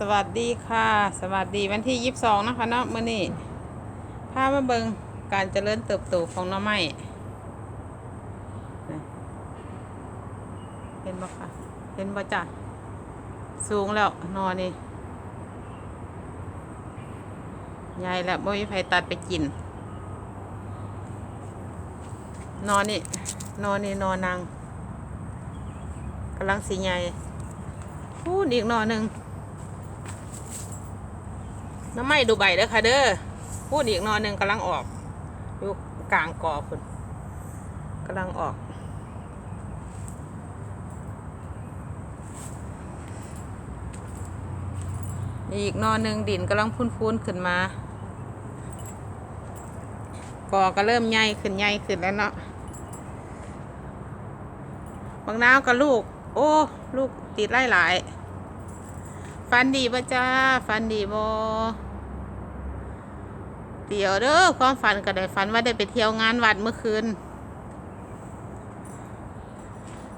สวัสดีค่ะ สวัสดีวันที่ยี่สิบสองนะคะเนาะมื่อนี้พามาเบิงการเจริญเติบโตของหน้อไม้เห็นบ่คะเห็นบ่จ้ะสูงแล้วนอนนี่ใหญ่แล้วไม่มีใครตัดไปกิน นอนนี่นอนนี่นอนนางกำลังสีใหญ่พูดอีกนอนหนึ่ง น้ำไม้ดูใบเด้อค่ะเด้อพูดอีกนอนหนึ่งกำลังออกอยู่กลางกอคุณกำลังออกอีกนอนหนึ่งดินกำลังพุ้นๆขึ้นมา กอก็เริ่มใหญ่ขึ้นใหญ่ขึ้นแล้วเนาะบางน้าวกับลูก โอ้ ลูกติดไล่หลาย ฟันดีป่ะจ้าฟันดีบ่เดี๋ยวเด้อความฝันก็ได้ฝันว่าได้ไปเที่ยวงานวัดเมื่อคืน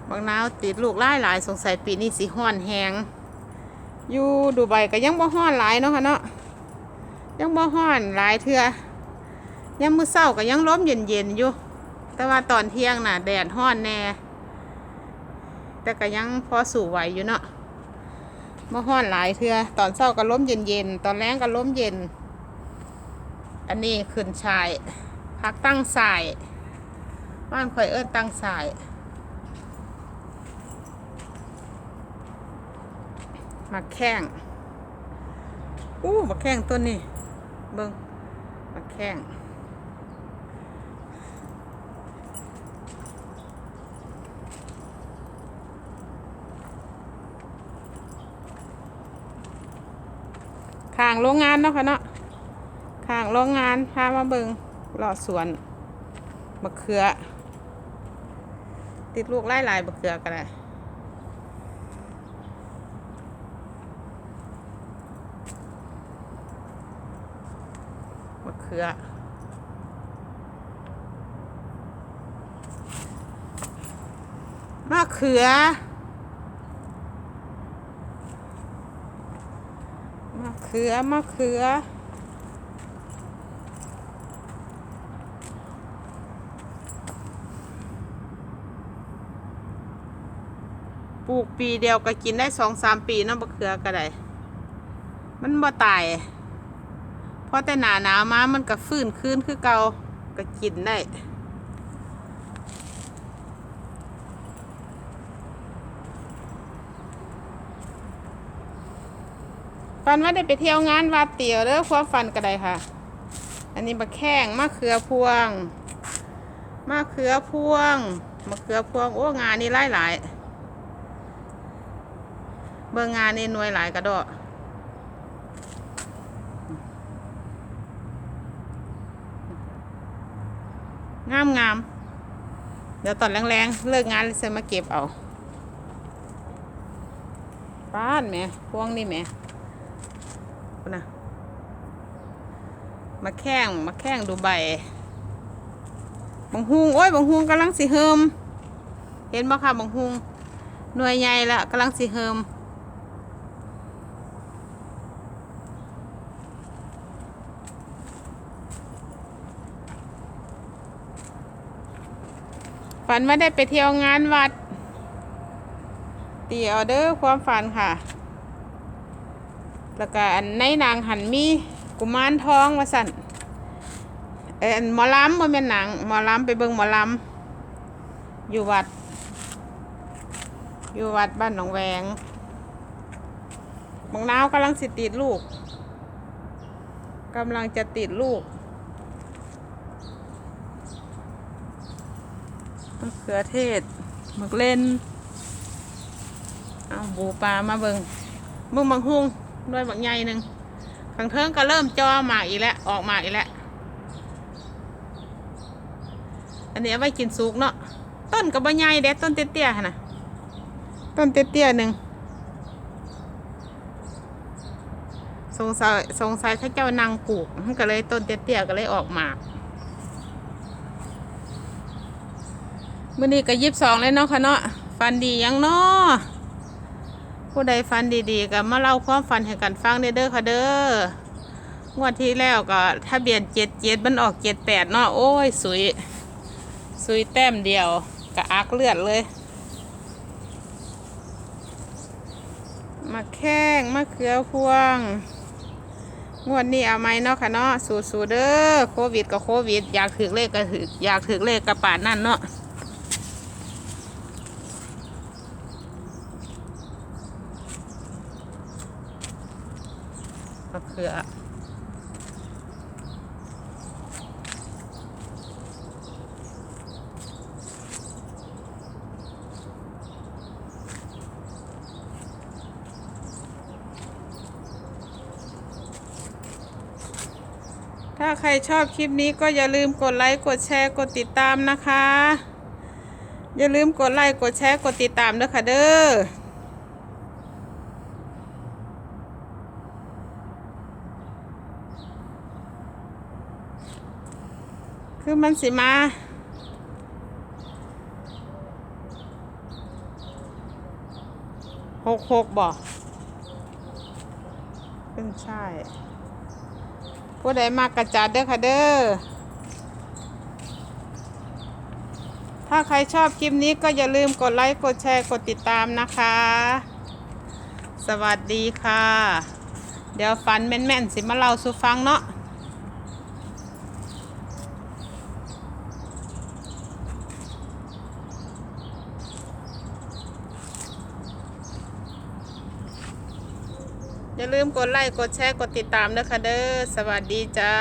บางนาวติดลูกไล่หลายสงสัยปีนี้สิห้อนแหงอยู่ดูใบก็ยังบ่ห้อนหลายเนาะค่ะเนาะยังบ่ห้อนหลายเทื่อยังมือเช้าก็ยังลมเย็นๆอยู่ แต่ว่าตอนเที่ยงน่ะ แดดห้อนแน่ แต่ก็ยังพอสู่ไหวอยู่เนาะ มาห้อนหลายเทือตอนเช้าก็ล้มเย็นเย็นตอนแรงก็ล้มเย็น อันนี้ขึ้นชายพักตั้งสายบ้านข่อยเอิ้นตั้งสายมาแข้งอู้มาแข้งต้นนี้เบิ้งมาแข้ง ข้างโรงงานเนาะค่ะเนาะข้างโรงงานพามาเบิงหล่อสวนมะเขือ ติดลูกไล่ลายมะเขือก็ได้มะเขือมะเขือ มะเขือ มะเขือ ปลูกปีเดียวก็กินได้สองสามปีเนาะมะเขือก็ได้ มันบ่ตาย เพราะแต่หนาหนาวมามันก็ฟื้นคืนคือเก่าก็กินได้ ฝันว่าได้ไปเที่ยวงานวัดเตี๋ยวเด้อความฝันก็ได้ค่ะ อันนี้มะแข้งมะเขือพวงมะเขือพวงมะเขือพวงโอ้งานนี้หลายหลายๆเบอร์งานนี่หน่วยหลายกระโดดงามงามเดี๋ยวตอนแรงๆ เลิกงานเลยจะมาเก็บเอาป้านแหม่พวงนี่แหม่ นะมาแข้งมาแข้งดูใบบางฮุงโอ้ยบางฮุงกำลังสิเฮิมเห็นบ่ค่ะบางฮุงหน่วยใหญ่ละกำลังสิเฮิมฝันว่าได้ไปเที่ยวงานวัดเตียวเด้อความฝันค่ะ แล้วก็อันในนางหันมีกุมารทองว่าสั่นเอออันหมอลำบ่แม่นหนังหมอลำไปเบิ่งหมอลำอยู่วัด อยู่วัดบ้านหนองแวงบางนาวกำลังสิติดลูกกำลังจะติดลูกมะเขือเทศมะเล่น เอาบูปลามาเบิงเบิ่งบางฮุง ด้วยบางใหญ่หนึ่งขังเทิงก็เริ่มจอหมากอีกแล้ว ออกหมากอีกแล้ว อันนี้เอาไว้กินสุกเนาะ ต้นกับใบใหญ่เด็ดต้นเตี้ยๆนะต้นเตี้ยๆหนึ่งสงสัยสงสัยข้าเจ้านางปลูกก็เลยต้นเตี้ยๆก็เลยออกหมากมื่อนี้ก็ยิบสองเลยเนาะค่ะเนาะฟันดียังเนาะ ผู้ใดฟันดีๆก็มาเล่าความฝันให้กันฟังเด้อเด้อค่ะเด้องวดที่แล้วก็ทะเบียนเจ็ดเจ็ดมันออกเจ็ดแปดเนาะโอ้ยสุยสุยแต้มเดียวกะอักเลือดเลย มาแข้งมาเขือพวง งวดนี้เอาไหมเนาะค่ะเนาะสู้ๆเด้อโควิดกับโควิด อยากถือเลขก็ถืออยากถือเลขกระป่านนั่นเนาะมะเขือ ถ้าใครชอบคลิปนี้ก็อย่าลืมกดไลค์กดแชร์กดติดตามนะคะ อย่าลืมกดไลค์กดแชร์กดติดตามด้วยค่ะเด้อ คือมันสิมา หกหกบอกเป็นใช่ ผู้ใดมากกระจัดเด้อค่ะเด้อ ถ้าใครชอบคลิปนี้ก็อย่าลืมกดไลค์ กดแชร์ กดติดตามนะคะ สวัสดีค่ะ เดี๋ยวฟันแม่นๆ สิมาเล่าสู่ฟังเนาะ อย่าลืมกดไลค์กดแชร์กดติดตามนะค่ะเด้อสวัสดีจ้า